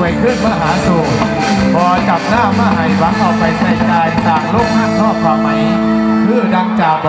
วยขึ้นมหาสูงพอจับหน้ามาให้หวังเอาไปใส่ใจต่างโลกห้ากนอกความไหมคือดังจ่าบอก